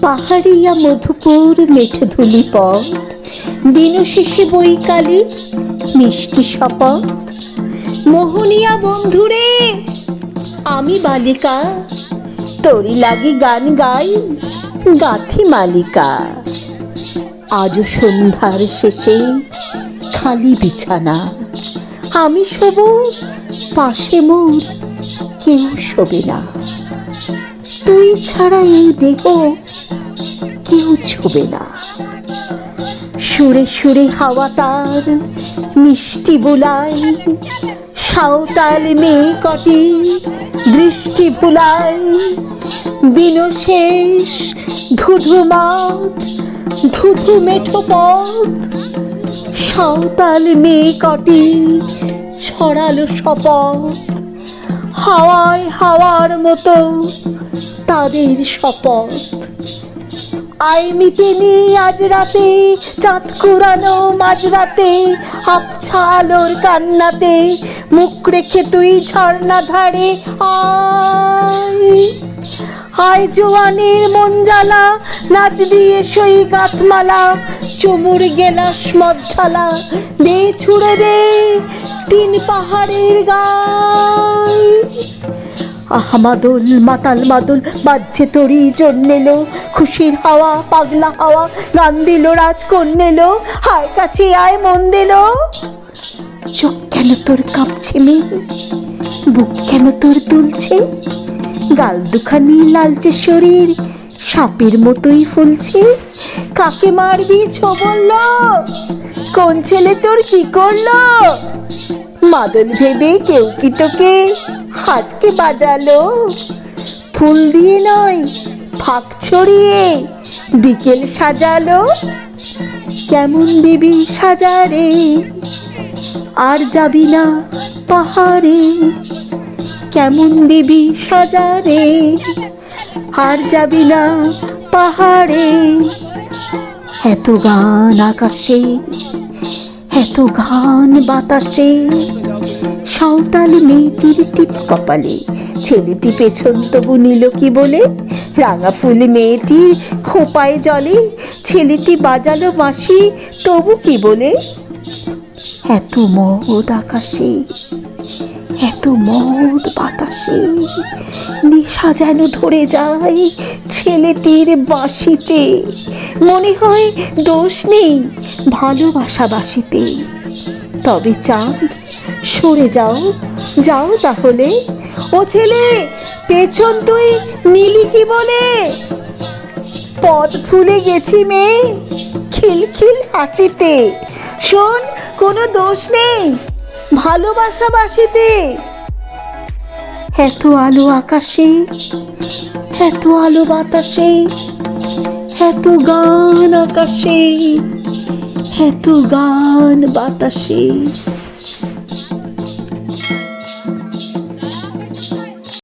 পাহাড়িয়া মধুপুর মেঠে ধুলি পথ। দিন শেষে বৈকালী, মিষ্টি শপথ। মোহনিয়া বন্ধুরে, আমি বালিকা। তোরি লাগি গান গাই, গাথি মালিকা। আজও সন্ধ্যার শেষে খালি বিছানা। আমি শোব, পাশে মোর কেউ শোবে না। তুই ছাড়া এই দেহ কেউ ছবে না। সুরে সুরে হাওয়া তার, মিষ্টি বুলাই, সাঁওতাল মেয়ে কটি, দৃষ্টি বুলাই দিন শেষ ধুধু মাঠ ধুধু মেঠো পথ, সাঁওতাল মেয়ে কটি ছড়ালো শপথ। হাওয়ায় হাওয়ার মতো তাদের শপথ। আই মিটেনি আজ রাতে চাঁদ কুড়ানো মাঝরাতে আবছা আলোর কান্নাতে মুখ রেখে তুই ঝর্ণা ধারে আয়। আয় জোয়ানের মন জ্বালা নাচ দিয়ে সই গাথমালা, চুমুর গেলাস মজ্জালা, দে ছুড়ে দে তিন পাহাড়ের গায় আহা মাদল মাতাল মাদল বাজছে তরি জন্মেলো খুশির হাওয়া, পাগলা হাওয়া, গান দিল রাজ কন্যেলো হায় কাছে আয় মন দিল। চোখ কেন তোর কাঁপছে মেয়ে বুক কেন তোর তুলছে গাল দুখানি লালচে শরীর, সাপের মতোই ফুলছে। কাকে মারবি ছো বলল কোন ছেলে তোর কি করল? মাদল ভেবে কেউ কি তোকে আজকে বাজালো। ফুল দিয়ে নয়, ফাঁক ছড়িয়ে বিকেল সাজালো। কেমন দিবি সাজারে, আর যাবি না পাহাড়ে। কেমন দিবি সাজারে, আর যাবি না পাহাড়ে। এত গান আকাশে, এত গান বাতাসে সাঁওতাল মেয়েটির টিপ কপালে। ছেলেটি পেছন তবু নিল কি বলে? রাঙা ফুল মেয়েটির খোপায় জলে, ছেলেটি বাজালো বাঁশি, তবু কি বলে? এত মদ আকাশে, এত মদ বাতাসে, নেশা যেন ধরে যায় ছেলেটির বাঁশিতে। মনে হয় দোষ নেই ভালোবাসা বাসিতে তবে চাঁদ, সরে যাও যাও তাহলে। ও ছেলে, পেছন তুই নিলি কি বলে? পদ ফুলে গেছি মেয়ে, খিলখিল হাসিতে। শোন, কোনো দোষ নেই, ভালোবাসা বাসিতে। এত আলো আকাশে, এত আলো বাতাসে, এত গান আকাশে। এত গান বাতাসে।